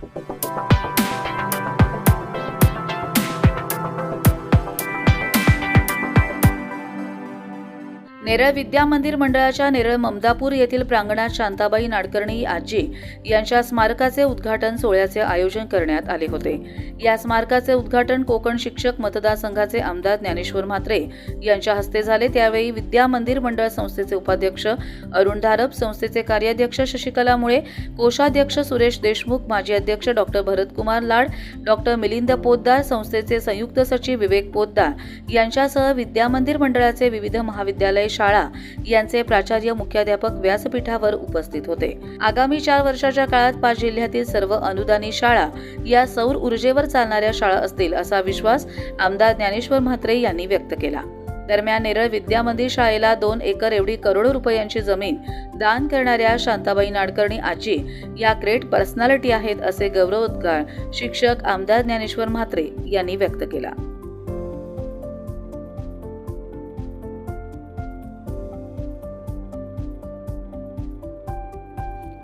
Thank you. Neral विद्या मंदिर मंडळाच्या नेरळ ममदापूर येथील प्रांगणात शांताबाई नाडकर्णी आजी यांच्या स्मारकाचे उद्घाटन सोहळ्याचे आयोजन करण्यात आले होते. या स्मारकाचे उद्घाटन कोकण शिक्षक मतदारसंघाचे आमदार ज्ञानेश्वर म्हात्रे यांच्या हस्ते झाले. त्यावेळी विद्या मंदिर मंडळ संस्थेचे उपाध्यक्ष अरुण धारप संस्थेचे कार्याध्यक्ष शशिकला मुळे कोषाध्यक्ष सुरेश देशमुख माजी अध्यक्ष डॉक्टर भरतकुमार लाड डॉक्टर मिलिंद पोद्दार संस्थेचे संयुक्त सचिव विवेक पोद्दार यांच्यासह विद्या मंदिर मंडळाचे विविध महाविद्यालय शाळा यांचे प्राचार्य मुख्याध्यापक व्यासपीठावर उपस्थित होते. आगामी चार वर्षाच्या काळात पाच जिल्ह्यातील सर्व अनुदानी शाळा या सौर ऊर्जेवर चालणाऱ्या शाळा असतील असा विश्वास आमदार ज्ञानेश्वर म्हात्रे यांनी व्यक्त केला. दरम्यान नेरळ विद्या मंदिर शाळेला दोन एकर एवढी करोडो रुपयांची जमीन दान करणाऱ्या शांताबाई नाडकर्णी आजी या ग्रेट पर्सनॅलिटी आहेत असे गौरवोद्गार शिक्षक आमदार ज्ञानेश्वर म्हात्रे यांनी व्यक्त केला.